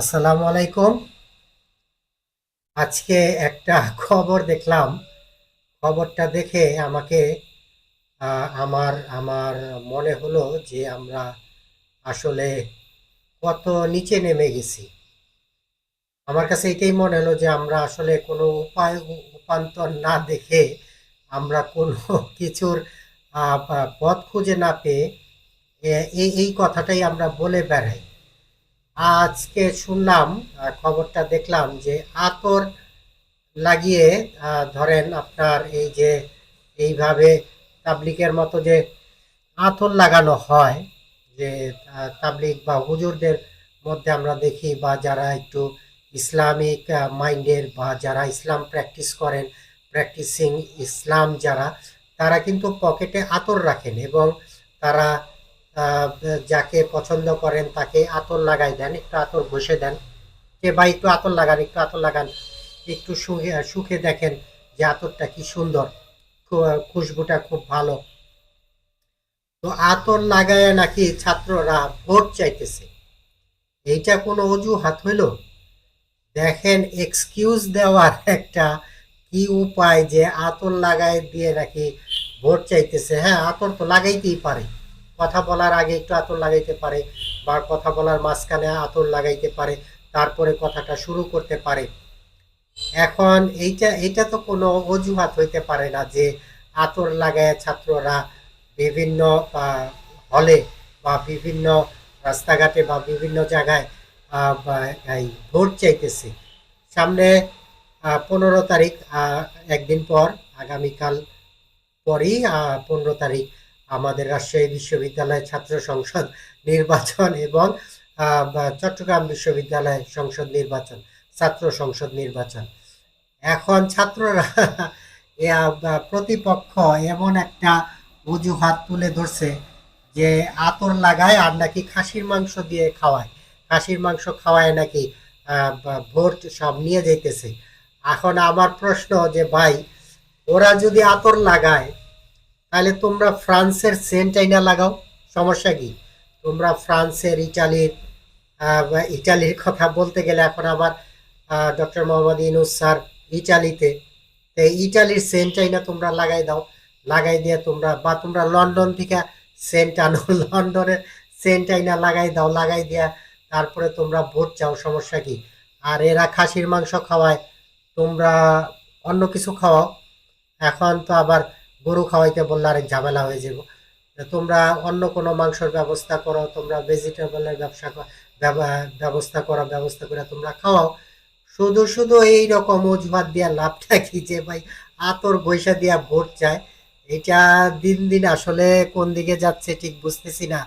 আসসালামু আলাইকুম। আজকে একটা খবর দেখলাম। খবরটা দেখে আমাকে আমার আমার মনে হলো যে আমরা আসলে কত নিচে নেমে গেছি। আমার কাছে এটাই মনে হলো যে আমরা আসলে কোনো উপায়, উপান্তর না দেখে আমরা কোনো কিছুর পথ খুঁজে না পেয়ে এই কথাটাই আমরা বলে বেড়াই। আজকে শুনলাম খবরটা দেখলাম যে আতর লাগিয়ে ধরেন আপনার এই যে এইভাবে তাবলিকের মতো যে আতর লাগানো হয় যে আহ, তাবলিগ বা হুজুরদের মধ্যে আমরা দেখি বা যারা একটু ইসলামিক মাইন্ডের বা যারা ইসলাম প্র্যাকটিস করেন প্র্যাকটিসিং ইসলাম যারা তারা কিন্তু পকেটে আতর রাখেন এবং তারা যাকে পছন্দ করেন তাকে আতর লাগাই দেন, একটু আতর ঘষে দেন। যে ভাই একটু আতর লাগান, একটু আতর লাগান, একটু সুখে সুখে দেখেন যে আতরটা কি সুন্দর খুশবুটা খুব ভালো। তো আতর লাগায় নাকি ছাত্ররা ভোট চাইতেছে। এইটা কোনো অজুহাত হইল? দেখেন এক্সকিউজ দেওয়ার একটা কি উপায় যে আতর লাগাই দিয়ে নাকি ভোট চাইতেছে। হ্যাঁ আতর তো লাগাইতেই পারে। কথা বলার আগে একটু আতর লাগাইতে পারে বা কথা বলার মাঝখানে আতর লাগাইতে পারে, তারপরে কথাটা শুরু করতে পারে। এখন এইটা এটা তো কোনো অজুহাত হইতে পারে না যে আতর লাগায় ছাত্ররা বিভিন্ন হলে বা বিভিন্ন রাস্তাঘাটে বা বিভিন্ন জায়গায় ভোট চাইতেছে। সামনে পনেরো তারিখ একদিন পর, আগামীকাল পরই পনেরো তারিখ আমাদের রাজশাহী বিশ্ববিদ্যালয় ছাত্র সংসদ নির্বাচন এবং চট্টগ্রাম বিশ্ববিদ্যালয় সংসদ নির্বাচন, ছাত্র সংসদ নির্বাচন। এখন ছাত্ররা প্রতিপক্ষ এমন একটা অজুহাত তুলে ধরছে যে আতর লাগায় আর নাকি খাসির মাংস দিয়ে খাওয়ায়। খাসির মাংস খাওয়ায় নাকি ভোট সব নিয়ে যাইতেছে। এখন আমার প্রশ্ন যে ভাই, ওরা যদি আতর লাগায় তাহলে তোমরা ফ্রান্সের সেন্ট আইনা লাগাও, সমস্যা কি? তোমরা ফ্রান্সের ইটালির ইটালির কথা বলতে গেলে এখন আবার ডক্টর মোহাম্মদ ইনুস স্যার ইটালিতে। তো ইটালির সেন্ট আইনা তোমরা লাগাই দাও। লাগাই দিয়ে তোমরা, বা তোমরা লন্ডন থেকে সেন্ট আনো, লন্ডনের সেন্ট আইনা লাগাই দাও, লাগাই দিয়া তারপরে তোমরা ভোট চাও, সমস্যা কি? আর এরা খাসির মাংস খাওয়ায়, তোমরা অন্য কিছু খাওয়াও। এখন তো আবার গরু খাওয়াইতে বললে আরেক ঝামেলা হয়ে যাব তোমরা অন্য কোনো মাংসের ব্যবস্থা করো, তোমরা ভেজিটেবলের ব্যবসা ব্যবস্থা করো ব্যবস্থা করে তোমরা খাওয়াও। শুধু শুধু এই রকম অজুহাত দিয়া লাভটা কি যে ভাই আতর পয়সা দিয়া ভোট চায়? এটা দিন দিন আসলে কোন দিকে যাচ্ছে ঠিক বুঝতেছি না।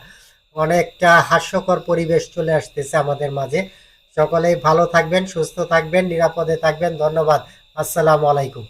অনেকটা হাস্যকর পরিবেশ চলে আসতেছে আমাদের মাঝে। সকলেই ভালো থাকবেন, সুস্থ থাকবেন, নিরাপদে থাকবেন। ধন্যবাদ। আসসালামু আলাইকুম।